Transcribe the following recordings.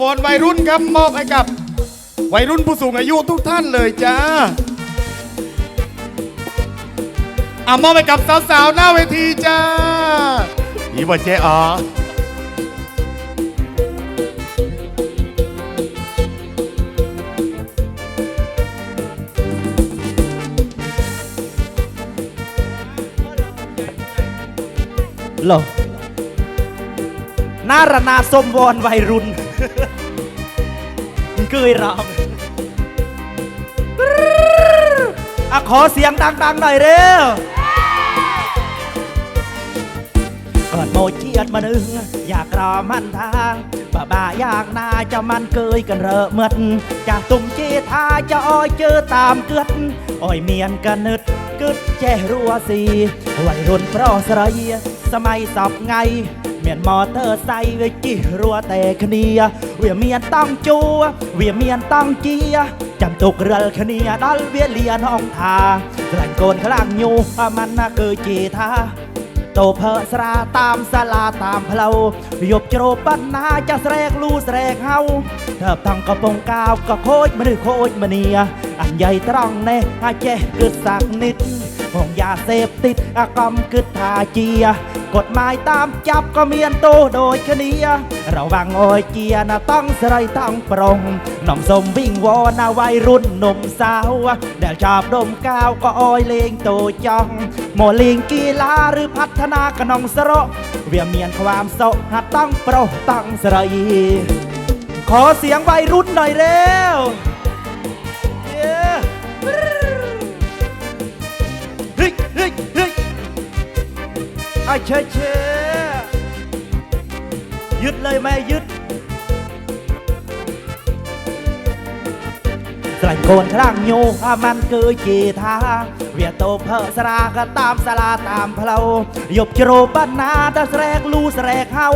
วอนวัยรุ่นครับมอบให้กับ วัยรุ่นผู้สูงอายุทุกท่านเลยจ้าอะมอบให้กับสาวๆหน้าเวทีจ้าอีบอเจอ๋อหรอนารนาสมวรวัยรุ่น เกยรามอะขอเสียงดังๆหน่อยเร็วกิดโมเจียดมาดึงอยากรอมันทางบ่าบ่าอยากนาจะมันเกยกันเรอะเมื่อจากตุ่มเจทาจะอ้อยเจอตามเกึดอ้อยเมียนกันนึดกึดแจรัวสีวัยรุ่นเพราะสระเยสมัยสอบไง มียนมอเตอร์ไซค์เวจิรัวแต่คเนียเวียเมียนต้องจูเวียเมียนต้องเจียจำตุกเรือคเนียดอลเวียเลียนห้องทาแกล้งโกนขลังยูมันน่ะคือจีทาโตเพอสราตามสลาตามเพลายบโจรปันนาจะแสรกลูแสรกเฮาเถิบทางกระปงกาวก็โคตรมันโคตรมันเนียอันใหญ่ตรองแน่อาเจกึดสักนิด หงยาเสพติดอากอมกึดทาเจีย กฎหมายตามจับก็เมียนโตโดยคเนียระวังโอยเจียนะต้องสไรต้องปรงหน่อมสมวิ่งวอนาวัยรุ่นหนุ่มสาวเดี๋ยวชอบดมกาวก็ออยเลงโตจ้องโมลิงกีฬาหรือพัฒนากระนองสระเวียเมียนความโศกหัดต้องโปรต้องสไรขอเสียงวัยรุ่นหน่อยเร็ว ไอ้เชเชยยึดเลยแม่ยึดสลายโกนครั้งโยอามันคือจีทาเวียโตเพอสราก็ตามสลาตามเพลายบจโรปันนาตะแสรกลูแสรกเฮา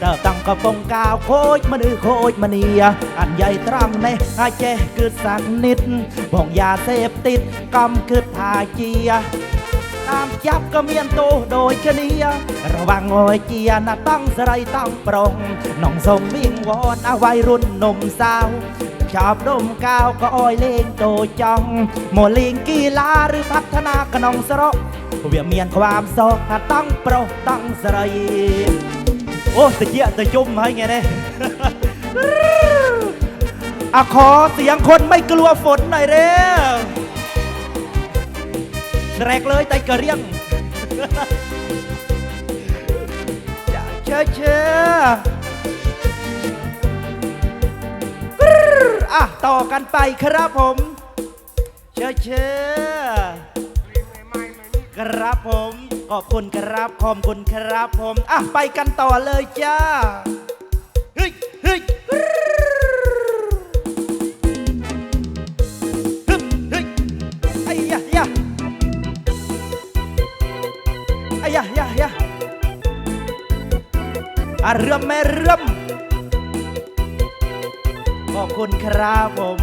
เติบตั้งกระปงกาวโคยมันอือโคยมันเนียอันใหญ่ตรังในอาเจกึดสักนิดบ่งยาเสพติดกำกึดทาเจีย ตามจับก็เมียนโตโดยเฉลียระวังโอยเจียนะต้องสไรต้องปรงน้องสมวิ่งวอนเอาวัยรุ่นนมสาวชอบดมกาวก็อ้อยเลงโตจ้องโมลิงกีฬาหรือพัฒนากระนองสระเวียเมียนความโศกต้องโปรต้องสไรโอ้ตะเกียะตะจุ่มให้ไงเนี่ยอะขอเสียงคนไม่กลัวฝนหน่อยเร็ว แรกเลยไตกระเรียงอย่าเชื่อเชื่อกรึ๊ดอะต่อกันไปครับผม เชื่อเชื่อกรับผม ขอบคุณครับขอบคุณครับผม อะไปกันต่อเลยจ้า อะเรื่มแม่เรื่มขอบคุณครับผม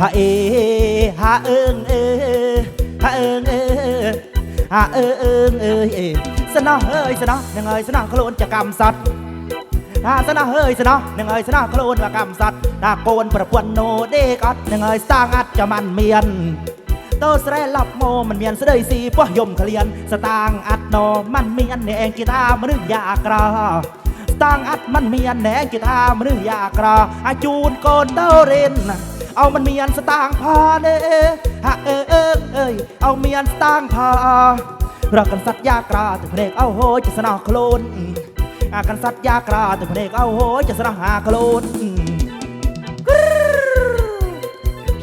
ฮาเอ ฮาเอิงเอฮาเอิงเอฮาเอิงเอิงเอยเอสนอเอ้ยสนอยังไงสนอโคลนจะกำสัตว์ถ้าสนะเฮ้ยสนะยังไงสนะโคลนว่ากำสัตว์ถ้าโกนประพวนโนเดกัดยังไงสร้างอัดจะมันเมียน โตสแรลับโมมันเมียนเสดยสีพวกยมเขลียน สตางค์อัดโนมันมียนในเองกีตาร์มันนึกยากราสตางค์อัดมันมียนในเองกีตาร์มันนึกยากราอาจูนโกนเดาเรนเอามันเมียนสตางค์พาเด้ฮะเออเออเอ้ยเอามียนสตางค์พารักกันสัตยากราถึงเพลงเอาโหจะสนอโคลนอากันสัตยากราแต่พระเอกเอาโหยจะสระหาโคลน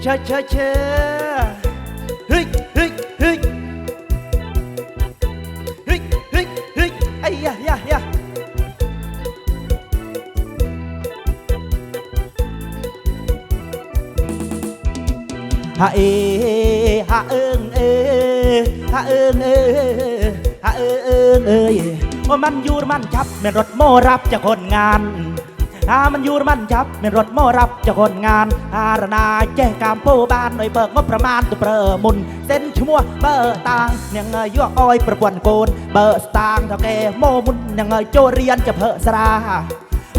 เชเชเช ฮ้ยเฮ้ยเฮ้ยเฮ้ยเฮ้ยเฮ้ยไอ้ยะยะยะฮาเอฮาเอิงเอฮาเอิงเอฮาเอิงเอเอยว่ามันยูมันจับแม่นรถโมรับจากคนงาน อามันอยู่มันจับเป็นรถโมรับจ้าคนงานอารนาแจ้งกามโปบ้านหน่อยเบิกงบประมาณตัวเปรอมุน เส้นชั่วเบอร์ต่างยังเงยยั่วอ้อยประกวนโกนเบอร์สตางเท่าแกโมมุนยังเงยโจเรียนจะเพอสรา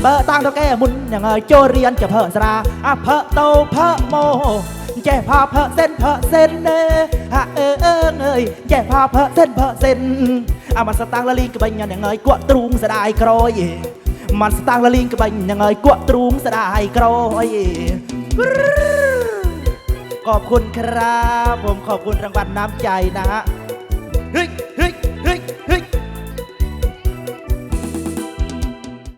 เบอร์ต่างเท่าแกมุนยังเงยโจเรียนจะเพอสราอะเพอโตเพอโมแย่พาเพอเส้นเพอเส้นเน่ฮะเออเออเอ้ยแย่พาเพอเส้นเพอเส้นอามันสตางละลิงกับใบัญญัติยังเงยกวดตรุงสะได้กรอย มันสตางค์ละลิงกับบังยังไงกวตรุงสะได้กรอยขอบคุณครับ ผมขอบคุณรางวัลน้ำใจนะฮะเฮ้ยเฮ้ย